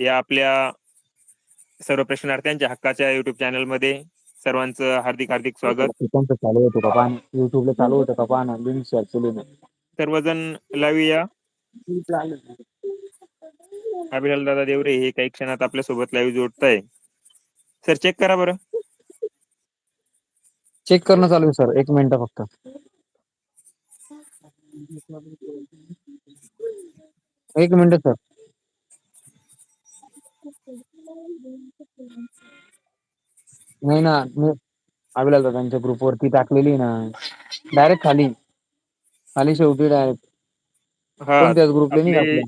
या आपल्या सर्व प्रश्नार्थ्यांच्या हक्काच्या युट्यूब चॅनलमध्ये सर्वांचं हार्दिक हार्दिक स्वागत. त्यांचं चालू होतं का पाहणं युट्यूबला चालू होतं का पाहणं लिंक शेअर केली नाही. सर्वजण लावूया. अभिलाल दादा देवरे हे काही क्षणात आपल्यासोबत लाईव्ह जोडताय. सर चेक करा बरं. चेक करणं चालू आहे सर एक मिनिट फक्त. एक मिनिट सर नाही ना मी अभिलाल दादांच्या ग्रुप वरती टाकलेली ना. डायरेक्ट खाली. खाली शेवटी डायरेक्ट हा कोणत्याच ग्रुपला नाही आपले आपल्या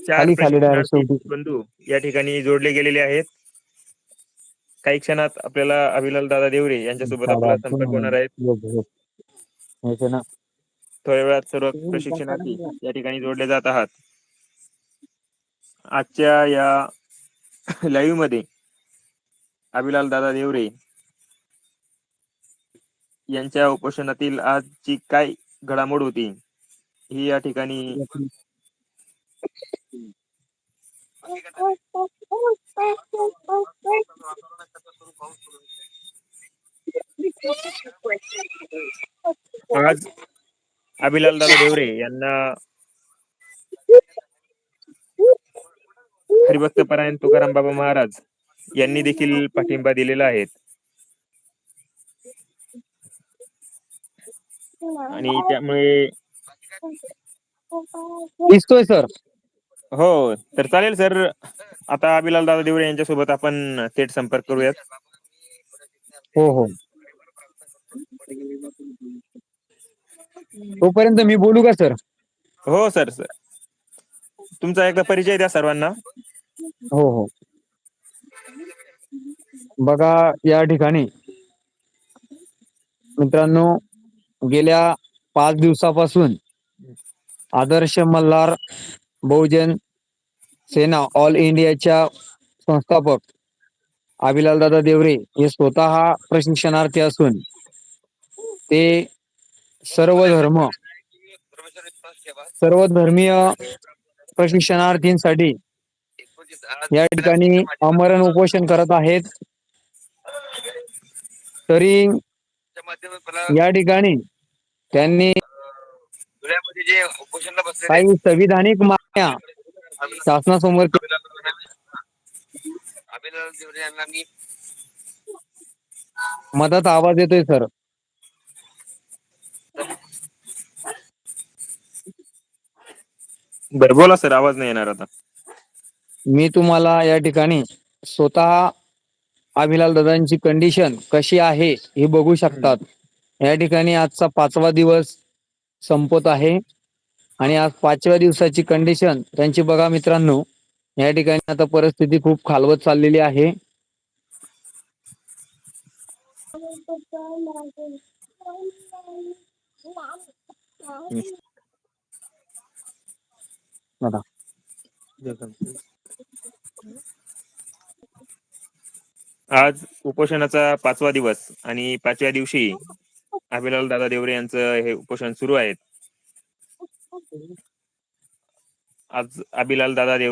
चार खाली खाली प्रशिक्षणार्थी शेवटी. बंधू या ठिकाणी जोडले गेलेले आहेत. काही क्षणात आपल्याला अभिलाल दादा देवरे यांच्यासोबत आपला संपर्क होणार आहे. ना. थोड्या वेळात सर्व प्रशिक्षणार्थी या ठिकाणी जोडले जात आहात. आजच्या या लाईव्हमध्ये अभिलाल दादा देवरे यांच्या उपोषणातील आजची काय घडामोड होती ही या ठिकाणी आज अभिलाल दादा देवरे यांना हरिभक्त परायण तुकाराम बाबा महाराज यांनी देखील पाठिंबा दिलेला आहे. आणि त्यामुळे दिसतोय सर. हो तर चालेल सर. आता अभिलाल दादा देवरे यांच्यासोबत आपण थेट संपर्क करूयात. हो हो. तोपर्यंत मी बोलू का सर? हो सर सर. तुमचा एकदा परिचय द्या सर्वांना. हो हो. बघा या ठिकाणी. मित्रांनो गेल्या पाच दिवसापासून आदर्श मल्हार बहुजन सेना ऑल इंडियाच्या संस्थापक आबिलाल दादा देवरे हे स्वतः प्रशिक्षणार्थी असून ते सर्व धर्म सर्व धर्मीय प्रशिक्षणार्थींसाठी या ठिकाणी अमरण उपोषण करत आहेत. तरी या ठिकाणी त्यांनी काही संविधानिक मागण्या शासनासमोर मदत आवाज येतोय सर. बर बोला सर. आवाज नाही येणार आता. मी तुम्हाला या ठिकाणी स्वतः अभिलाल दादांची कंडिशन कशी आहे हे बघू शकतात. या ठिकाणी आजचा पाचवा दिवस संपत आहे. आणि आज पाचव्या दिवसाची कंडिशन त्यांची बघा मित्रांनो. या ठिकाणी आता परिस्थिती खूप खालवत चाललेली आहे. बघा. आज उपोषणाचा पाचवा दिवस आणि पाचव्या दिवशी अभिलाल दादा देवरे यांचं हे उपोषण सुरू आहे. आज अभिलाल दादा देवरे